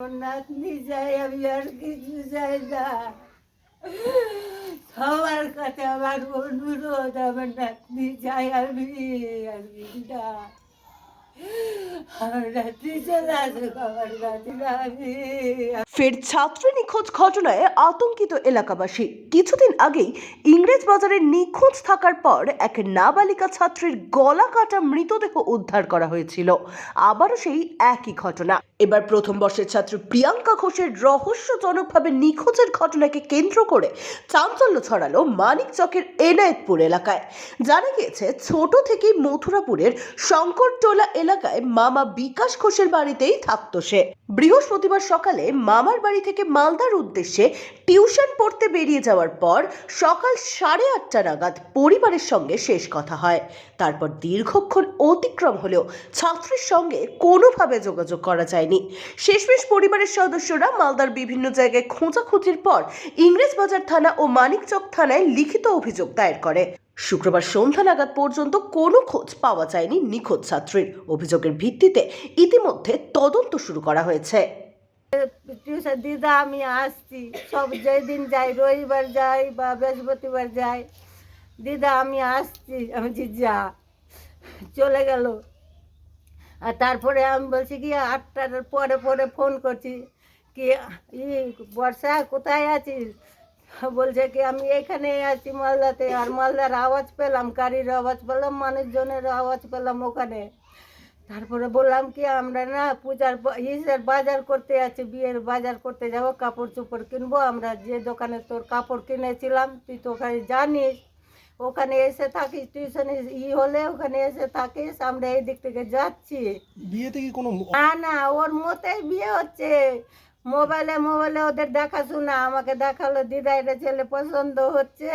আমার নাতনি চাই আমি আর কিছু চাই না সবার কাছে আমার অনুরোধ আমার নাতনি চাই ফের ছাত্রী নিখোঁজ ঘটনায় আতঙ্কিত এলাকাবাসী। কিছুদিন আগেই ইংরেজ বাজারে নিখোঁজ থাকার পর এক নাবালিকা ছাত্রীর গলা কাটা মৃতদেহ উদ্ধার করা হয়েছিল। আবারও সেই একই ঘটনা। এবার প্রথম বর্ষের ছাত্র প্রিয়াঙ্কা ঘোষের রহস্যজনকভাবে নিখোঁজের ঘটনাকে কেন্দ্র করে চাঞ্চল্য ছড়ালো মানিক চকের এনায়েতপুর এলাকায়। জানা গিয়েছে, ছোট থেকেই মথুরাপুরের শঙ্করটোলা এলাকায় মামা বিকাশ ঘোষের বাড়িতেই থাকতো সে। বৃহস্পতিবার সকালে মামার বাড়ি থেকে মালদার উদ্দেশ্যে টিউশন পড়তে বেরিয়ে যাওয়ার পর সকাল সাড়ে আটটা নাগাদ পরিবারের সঙ্গে শেষ কথা হয়। তারপর দীর্ঘক্ষণ অতিক্রম হলেও ছাত্রীর সঙ্গে কোনোভাবে যোগাযোগ করা যায়নি। শেষমেশ পরিবারের সদস্যরা মালদার বিভিন্ন জায়গায় খোঁজাখুঁজির পর ইংরেজবাজার থানা ও মানিকচক থানায় লিখিত অভিযোগ দায়ের করে। শুক্রবার সন্ধ্যা নাগাদ পর্যন্ত কোনো খোঁজ পাওয়া যায়নি নিখোঁজ ছাত্রীর। অভিযোগের ভিত্তিতে ইতিমধ্যে তদন্ত শুরু করা হয়েছে। টিউশন দিদা আমি আসছি। সব যেদিন যাই রবিবার যাই বা বৃহস্পতিবার যাই দিদা আমি আসছি। আমি বলছি, যা। চলে গেল। আর তারপরে আমি বলছি কি আটটার পরে পরে ফোন করছি কি ই বর্ষা কোথায় আছিস? বলছে কি আমি এখানে আছি মালদাতে আর মালদার আওয়াজ পেলাম গাড়ির আওয়াজ পেলাম মানুষজনের আওয়াজ পেলাম ওখানে। তারপরে বললাম কি আমরা না পূজার ইসের বাজার করতে আছি বিয়ের বাজার করতে যাব কাপড় চোপড় কিনবো আমরা যে দোকানে তোর কাপড় কিনেছিলাম তুই তো ওখানে জানিস ওখানে এসে থাকিস টিউশনে ই হলে ওখানে এসে থাকিস আমরা এই দিক থেকে যাচ্ছি। বিয়েতে কি কোনো না না ওর মতেই বিয়ে হচ্ছে। মোবাইলে মোবাইলে ওদের দেখাশোনা। আমাকে দেখাল দিদা এটা ছেলে পছন্দ হচ্ছে।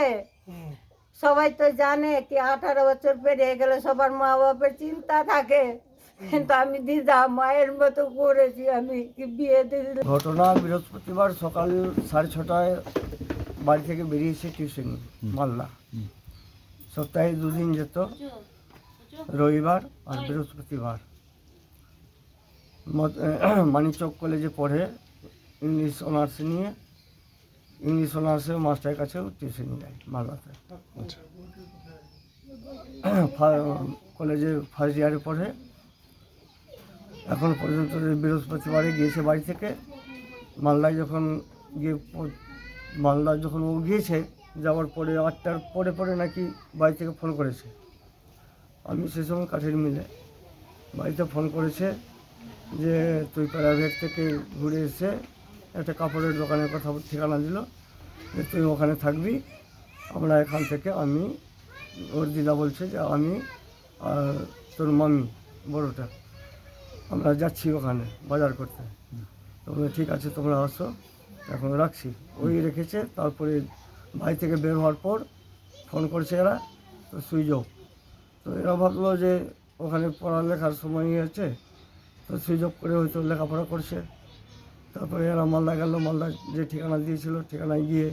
সবাই তো জানে কি আঠারো বছর পেরিয়ে গেলে সবার মা বাপের চিন্তা থাকে। কিন্তু আমি দিদা মায়ের মতো করেছি আমি কি বিয়ে দিয়ে ঘটনা বৃহস্পতিবার সকাল সাড়ে ছটায় বাড়ি থেকে বেরিয়েছে টিউশন মালদা। সপ্তাহে দুদিন যেত রবিবার আর বৃহস্পতিবার। মানিকচক কলেজে পড়ে ইংলিশ অনার্স নিয়ে ইংলিশ অনার্সে মাস্টারের কাছেও টিউশন যায় মালদাতে। আচ্ছা। কলেজে ফার্স্ট ইয়ারে পড়ে। এখন পর্যন্ত বৃহস্পতিবারে গিয়েছে বাড়ি থেকে মালদায় যখন গিয়ে পৌ- মালদা যখন ও গিয়েছে যাওয়ার পরে আটটার পরে পরে নাকি বাড়ি থেকে ফোন করেছে। আমি সে সময় কাঠের মিলে বাড়িতে ফোন করেছে যে তুই প্রাইভেট থেকে ঘুরে এসে একটা কাপড়ের দোকানের কথা ঠিকানা দিল যে তুই ওখানে থাকবি। আমরা এখান থেকে আমি, ওর দিদা বলছে যে আমি আর তোর মামি, বড়োটা, আমরা যাচ্ছি ওখানে বাজার করতে। তোমরা ঠিক আছে, তোমরা আসো, এখন রাখছি। ওই রেখেছে, তারপরে বাড়ি থেকে বের হওয়ার পর ফোন করেছে এরা, তো সুইচ অফ তো এরা ভাবলো যে ওখানে পড়ালেখার সময় আছে তো সুইচ অফ করে হয়তো লেখাপড়া করছে। তারপরে এরা মালদা গেল মালদা যে ঠিকানা দিয়েছিল ঠিকানায় গিয়ে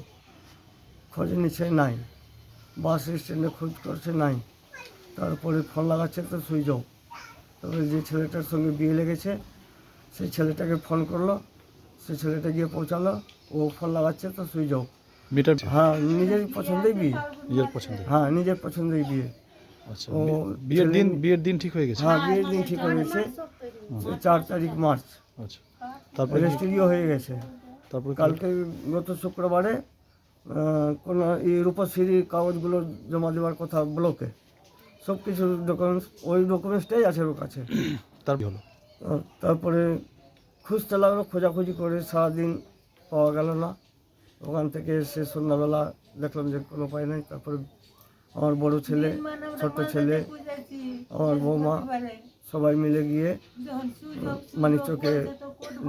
খোঁজ নিচ্ছে নাই। বাস স্ট্যান্ডে খোঁজ করছে নাই। তারপরে ফোন লাগাচ্ছে তো সুইচ অফ। তারপরে যে ছেলেটার সঙ্গে বিয়ে লেগেছে সেই ছেলেটাকে ফোন করল সে ছেলেটা গিয়ে পৌঁছালো ও ফোন লাগাচ্ছে তো সুইচ অফ। মেয়েটার হ্যাঁ নিজের পছন্দেই বিয়ে। নিজের পছন্দ হ্যাঁ নিজের পছন্দেই বিয়ে। আচ্ছা ও বিয়ের দিন বিয়ের দিন ঠিক হয়ে গেছে? হ্যাঁ বিয়ের দিন ঠিক হয়ে গেছে। চার তারিখ মার্চ। আচ্ছা। তারপরে কি- রেজিস্ট্রিও হয়ে গেছে। তারপরে কালকে গত শুক্রবারে কোনো এই রূপশ্রীর কাগজগুলো জমা দেওয়ার কথা ব্লকে। সব কিছু ডকুমেন্টস ওই ডকুমেন্টসটাই আছে ওর কাছে। তার কি হলো? তারপরে খুঁজতে লাগল খোঁজাখুঁজি করে সারাদিন পাওয়া গেল না। ওখান থেকে এসে সন্ধ্যাবেলা দেখলাম যে কোনো উপায় নেই। তারপরে আমার বড় ছেলে ছোট ছেলে আমার বৌমা সবাই মিলে গিয়ে মানিকচকে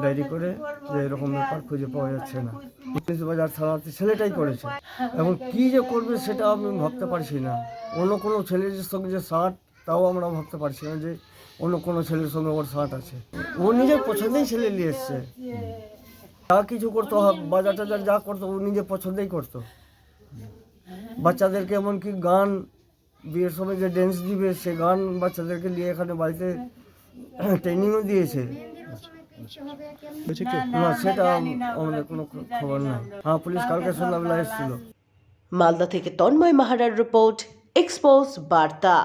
ডায়েরি করে যে এরকম ব্যাপার খুঁজে পাওয়া যাচ্ছে না। পুলিশ বাজার থানাতে ছেলেটাই করেছে। এবং কি যে করবে সেটা আমি ভাবতে পারছি না। অন্য কোনো ছেলের সঙ্গে যে শার্ট তাও আমরা ভাবতে পারছি না যে অন্য কোনো ছেলের সঙ্গে ওর শার্ট আছে। ও নিজের পছন্দেই ছেলে নিয়ে এসছে। যা কিছু করতো বাজার টাজার যা করতো ও নিজের পছন্দেই করতো। বাচ্চাদেরকে এমনকি গান বিয়ের সময় যে ড্যান্স দিবে সে গান বাচ্চাদেরকে নিয়ে এখানে বাড়িতে ট্রেনিংও দিয়েছে। না সেটা আমাদের কোনো খবর নাই। হ্যাঁ পুলিশ কালকে কালকে সন্ধ্যাবেলা এসেছিল। মালদা থেকে তন্ময় মাহারার রিপোর্ট এক্সপোজ বার্তা।